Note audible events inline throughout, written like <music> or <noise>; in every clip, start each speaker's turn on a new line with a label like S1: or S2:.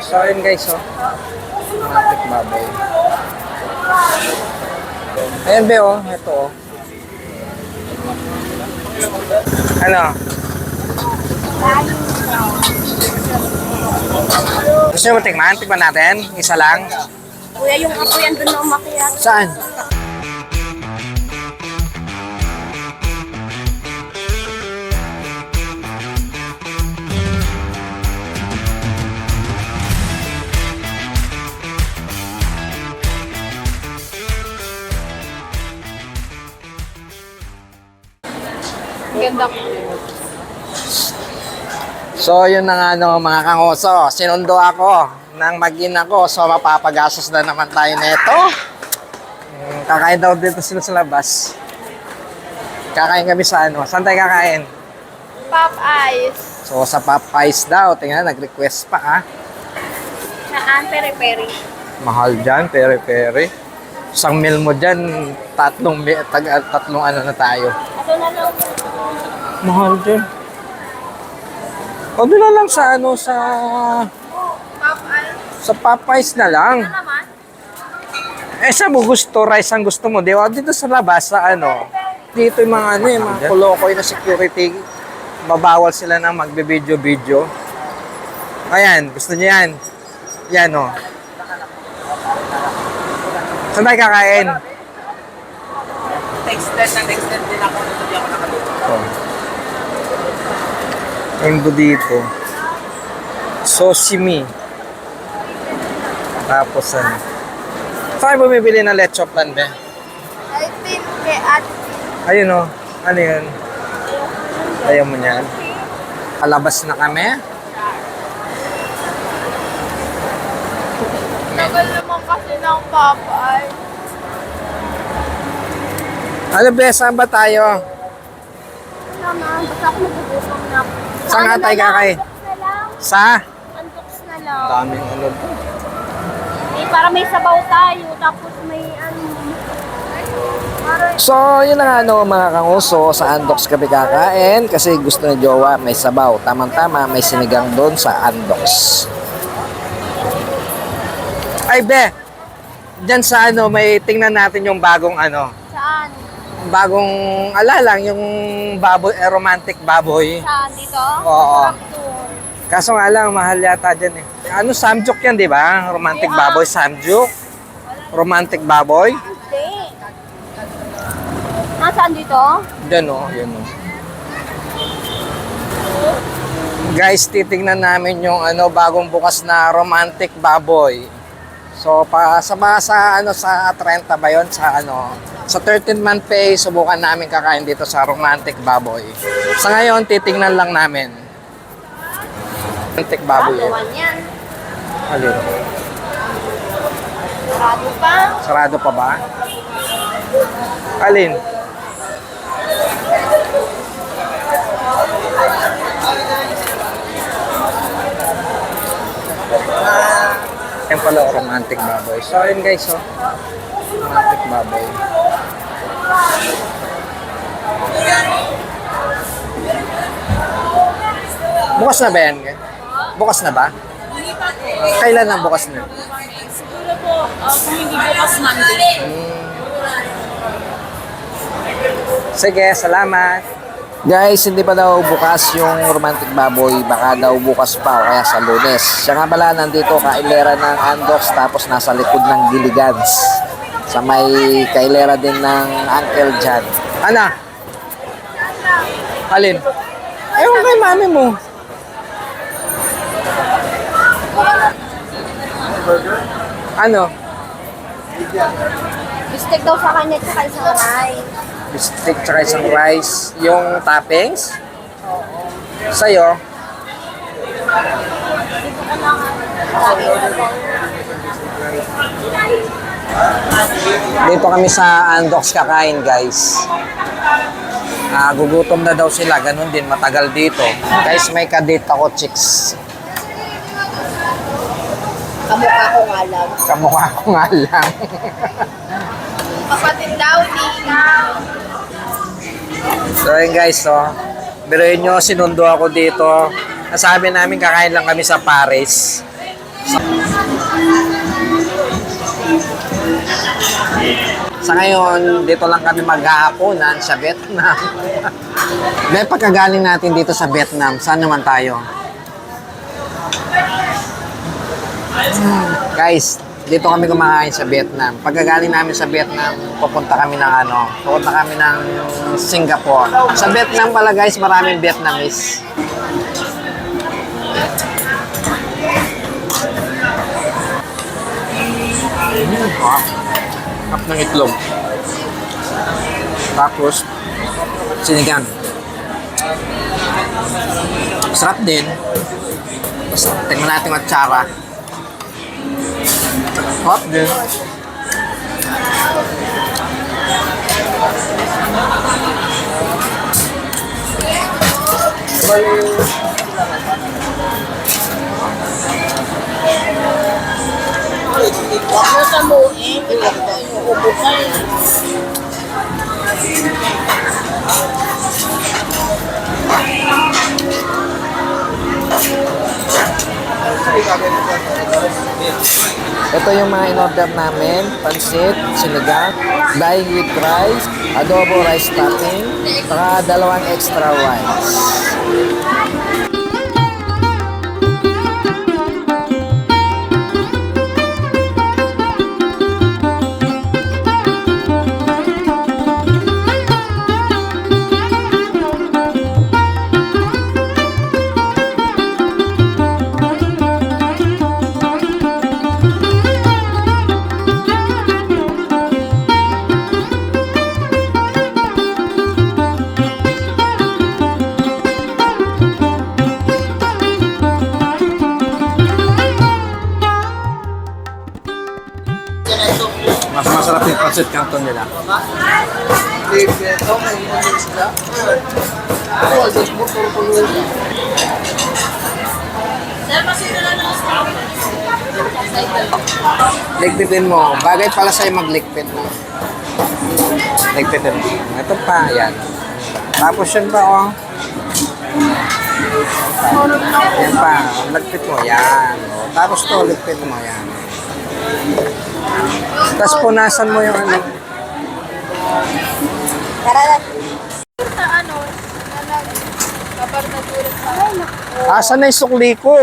S1: So, ayun guys, oh. Romantic baboy. Ayan, be, oh. Ito, oh. Ano? Gusto mo tikman? Tikman natin? Isa lang?
S2: Kuya, yung apoy andun na umakyat.
S1: Saan?
S2: Ganda.
S1: So, yun na nga no, mga kangoso. Sinundo ako nang mag-in ako. So, mapapagastos na naman tayo nito. Mm, Kakain daw dito sila sa labas. Kakain kami sa ano. Saan tayo kakain?
S2: Pop eyes.
S1: So, sa Popeyes daw. Tingnan, nag-request pa ah.
S2: Saan? Peri-peri.
S1: Mahal dyan, pere-pere. Isang meal mo dyan, tatlong, tag, tatlong ano na tayo.
S2: Ito na lang.
S1: Mahal dyan. O, doon na lang sa ano, sa... Sa Popeyes na lang.
S2: Ano?
S1: Eh, sa mo gusto, rice ang gusto mo, di ba? Dito sa labas, sa ano, dito yung mga ano, yung mga kulokoy na security, mabawal sila na magbe-video-video. Ayan, gusto niyo yan. Yan, oh. Saan tayo kakain?
S3: Texted na texted din ako hindi ako nakaluto.
S1: Oh. Endo dito. Sosimi. Tapos ano. Saan bumibili ng leche plan, be?
S2: I think kay at
S1: Ayun o. Ano yun? Ayaw mo niyan. Palabas na kami.
S2: Tagal naman kasi ng eyes.
S1: Ano be, saan ba tayo?
S2: Naman, basta ako.
S1: Saan
S2: Ano
S1: tayo
S2: na lang,
S1: kakain?
S2: antoks na lang.
S1: Sa?
S2: Antoks na lang.
S1: Daming ano.
S2: Eh, para may sabaw tayo, tapos may ano.
S1: So, yun na nga no, mga kanguso, sa Andox kami kakain kasi gusto ni Jowa may sabaw. Tamang-tama, may sinigang doon sa Andox. Ay, be! Diyan sa ano, may tingnan natin yung bagong ano,
S2: saan?
S1: Bagong, ala lang, yung baboy, eh, romantic baboy.
S2: Saan? Dito?
S1: Oo.
S2: Sarap dun.
S1: Kaso nga lang, mahal yata dyan eh. Ano, samjuk yan, di ba? Romantic
S2: Ay, ah.
S1: baboy, samjuk. Romantic baboy.
S2: Hindi. Nasaan dito?
S1: Yan o, yan o. Guys, titingnan namin yung ano bagong bukas na romantic baboy. So pa sa sa ano sa 30 ba 'yon sa ano sa 13 month pay subukan namin kakain dito sa romantic baboy. Sa ngayon titingnan lang namin. Romantic baboy. eh.
S2: Baguan yan.
S1: Alin?
S2: Sarado pa.
S1: Sarado pa ba? Alin? Yan pala, romantic baboy. So, yun guys, oh. Romantic baboy. Bukas na ba yan? Bukas na ba? Kailan ang bukas na?
S3: Siguro po, uh, kung hindi bukas Monday.
S1: Sige, salamat. Guys, hindi pa daw bukas yung romantic baboy. Baka daw bukas pa o kaya sa lunes. Siya nga pala nandito kailera ng Andox tapos nasa likod ng Gilligans. Sa may kailera din ng Uncle John. Ana? Alin? Ewan kay mami mo. Ano?
S2: Bistek daw sa kanya tsaka isang rice.
S1: Bistik tsaka isang rice. Yung toppings? Sa'yo? Dito kami sa Andox kakain, guys. Ah, gugutom na daw sila, ganun din, matagal dito. Guys, may kadate ako, chicks.
S2: Kamukha ko nga lang.
S1: Kamukha ko nga lang.
S2: Kapatid daw, ikaw.
S1: so, yun guys, so, biruin nyo, sinundo ako dito. Nasabi namin kakain lang kami sa Paris. Sa ngayon, dito lang kami maghahaponan sa Vietnam. <laughs> May pagkagaling natin dito sa Vietnam, saan naman tayo? Hmm, Guys, dito kami kumakain sa Vietnam. Pagkagaling namin sa Vietnam, pupunta kami ng ano, pupunta kami ng Singapore. Sa Vietnam pala guys, maraming Vietnamese. Ah, Kap ng itlog. Tapos, sinigang. Sarap din. Tingnan natin ang tsara. Hot din.
S3: Huwag yun.
S1: Ito yung mga in-order namin. Pansit, sinigang, daing with rice, adobo rice topping, saka dalawang extra wines. Nila. Ligpitin mo. Bagay pala sa'yo magligpit mo. Ligpitin mo. Ito pa, yan. Tapos yun pa, oh. Yan pa. Ligpit mo, yan. Tapos to, ligpit mo, yan. Tapos punasan mo yung ano.
S2: Sa ano, kapag natulog pa. Ay, naku.
S1: Asa na yung sukli ko?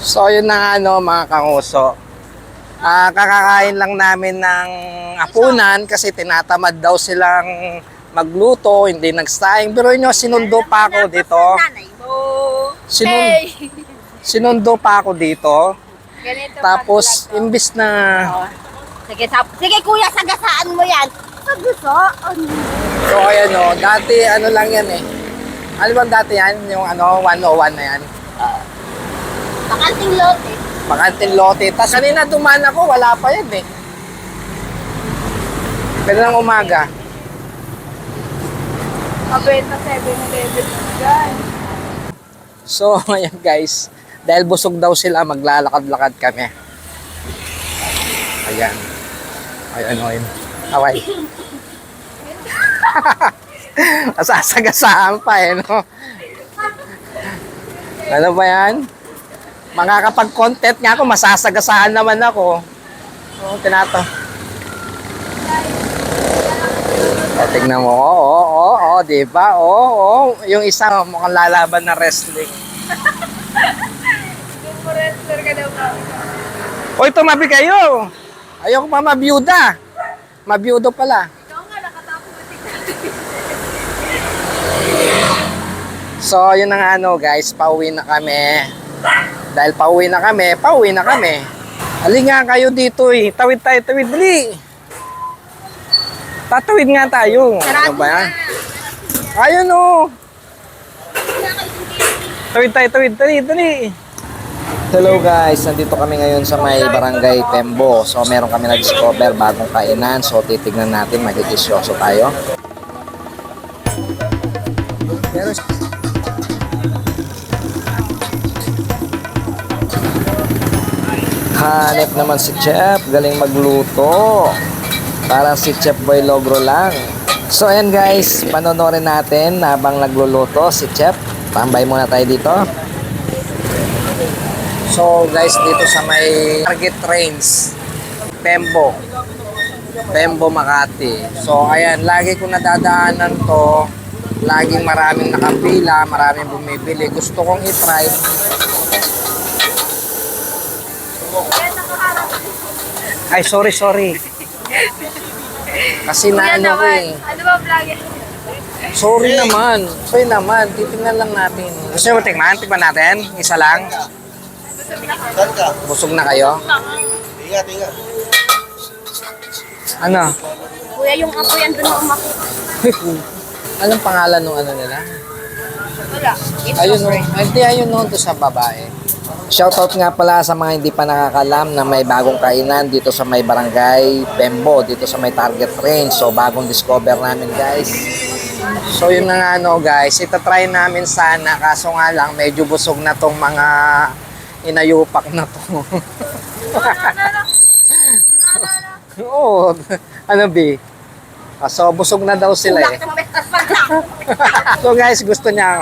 S1: So, yun na nga, ano, mga kanguso. Ah, kakakain lang namin ng apunan kasi tinatamad daw silang magluto, hindi nagsaing. Pero nyo, sinundo pa ako dito. Sinun-! Sinundo pa ako dito.
S2: Ganito
S1: Tapos, imbis na...
S2: Sige, sap- sige kuya, sagasaan mo yan. Sagasaan mo.
S1: So, ayan o. Dati, ano lang yan eh. Ano bang dati yan? Yung ano, 101 na yan.
S2: Pakanting lote.
S1: Makantin lote. Tapos kanina dumaan ako, wala pa yan eh. Pero ng umaga.
S2: Mabenta 7-Eleven dyan.
S1: So, <laughs> ayan guys. Dahil busog daw sila, maglalakad-lakad kami. Ayan. Ayan, ayan. Away. <laughs> Masasagasaan pa eh, no? Ano ba yan? Makakapag-content nga ako, masasagasaan naman ako. Oo, tinato. O, tignan mo. Oo, oo, oo, oo, di ba? Oo, oo. Yung isa, mukhang lalaban na wrestling. <laughs>
S2: Sir ka daw ba?
S1: Hoy, tumabi kayo! Ayoko pa mabiyuda. Mabiyudo pala.
S2: Ikaw nga, nakatapos na
S1: So, yun na nga ano guys, pauwi na kami. Dahil pauwi na kami, pauwi na kami. Halika nga kayo dito eh. Tawid tayo, tawid. Dali! Tatawid nga tayo. Ano ba yan? Ayun oh. Tawid tayo, tawid. Dali, dali. Hello guys, nandito kami ngayon sa may barangay Tembo. So meron kami na-discover bagong kainan. So titignan natin, magkikisyoso tayo. Meron Hanep naman si Chef. Galing magluto. Parang si Chef Boy Logro lang. So ayan guys, panonorin natin habang nagluluto si Chef. Tambay muna tayo dito. So guys, dito sa may Target Trains, Pembo. Pembo, Makati. So ayan, lagi ko nadadaanan to. Laging maraming nakapila, maraming bumibili. Gusto kong i-try. Ay, sorry, sorry. Kasi na ano ko eh.
S2: Ano ba vlog?
S1: Sorry naman. Sorry naman. Titingnan lang natin. Gusto mo tikman? Tikman natin? Isa lang? Busog na kayo?
S4: Ingat, ingat.
S1: Ano?
S2: Kuya, yung apo yan doon umakit. <laughs>
S1: Anong pangalan nung ano nila?
S2: Wala. It's
S1: Ayun no. Hindi, ayun no. Doon sa babae. Shoutout nga pala sa mga hindi pa nakakalam na may bagong kainan dito sa may barangay Pembo, dito sa may target range. So, bagong discover namin guys. So, yun na nga no guys. Itatry namin sana. Kaso nga lang, medyo busog na tong mga inayupak na to. <laughs> <laughs> Oo. ano bi? Ah, So, busog na daw sila eh. <laughs> so guys, gusto niya.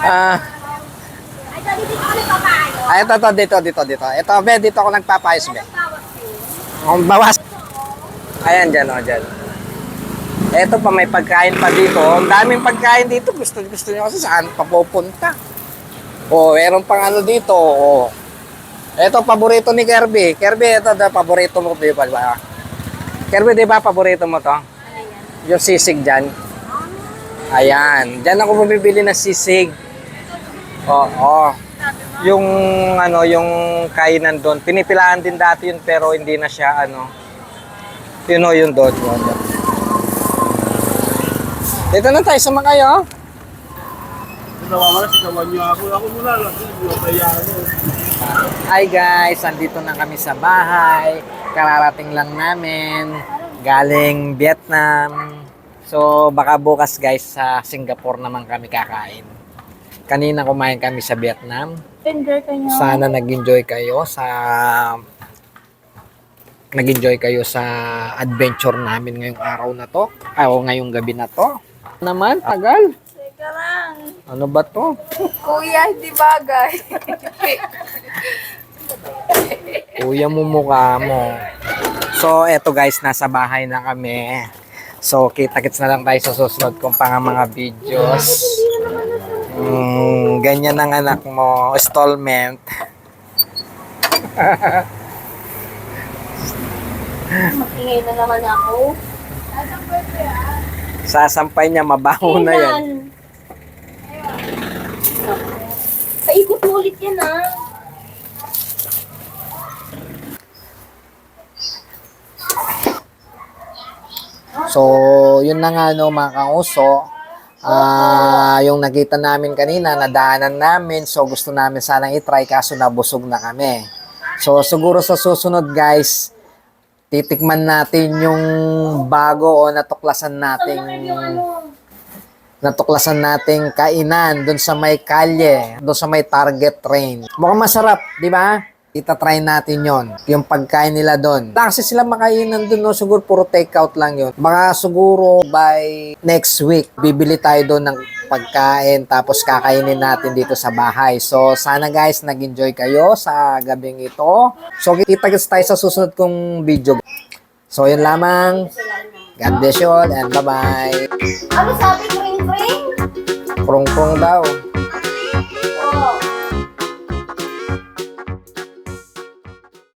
S1: Ah,
S2: nagpapayo.
S1: ay, ito, ito, dito, dito, dito. Ito, be, dito ako nagpapayos, be. Ang bawas. Ayan, dyan, o, dyan. Ito pa, may pagkain pa dito. Ang daming pagkain dito. Gusto, gusto niyo kasi saan pa pupunta. O, meron pang ano dito, o. Ito, paborito ni Kirby. Kirby, ito, ito paborito mo, di ba? Kirby, di ba, paborito mo to? Yung sisig dyan. Ayan. Dyan ako bumibili ng sisig. Oo. Yung ano, yung kainan doon. Pinipilaan din dati yun pero hindi na siya ano. Yun o, yun doon. Dito na tayo, sama kayo.
S4: Nawawala si niyo ako. Ako muna lang. Hindi kaya ako.
S1: Hi guys, andito na kami sa bahay. Kararating lang namin. Galing Vietnam. So baka bukas guys sa Singapore naman kami kakain. Kanina kumain kami sa Vietnam.
S2: Tender ka niya.
S1: Sana nag-enjoy kayo sa nag-enjoy kayo sa adventure namin ngayong araw na to. Ay, o ngayong gabi na to. Naman, tagal.
S2: Teka lang.
S1: Ano ba to?
S2: Kuya, hindi bagay.
S1: Kuya mo mukha mo. So, eto guys, nasa bahay na kami. So, kita-kits na lang tayo sa susunod kong pang mga videos. Mm, ganyan ang anak mo. Installment.
S2: Ingay na naman ako.
S1: Sasampay niya, mabaho na yan.
S2: Paikot mo ulit yan ah.
S1: So, yun na nga no mga kauso. Ah, yung nakita namin kanina, nadaanan namin. So, gusto namin sanang itry kaso nabusog na kami. So, siguro sa susunod guys, titikman natin yung bago o natuklasan nating natuklasan nating kainan doon sa may kalye, doon sa may target train. Mukhang masarap, di ba? Itatry natin yon yung pagkain nila doon. Kasi sila makainan doon, no? siguro puro takeout lang yon Baka siguro by next week, bibili tayo doon ng pagkain tapos kakainin natin dito sa bahay. So, sana guys, nag-enjoy kayo sa gabing ito. So, kita-kits tayo sa susunod kong video. So, yun lamang. God bless you all and bye-bye.
S2: Ano sabi ko, ring ring?
S1: Prong-prong daw.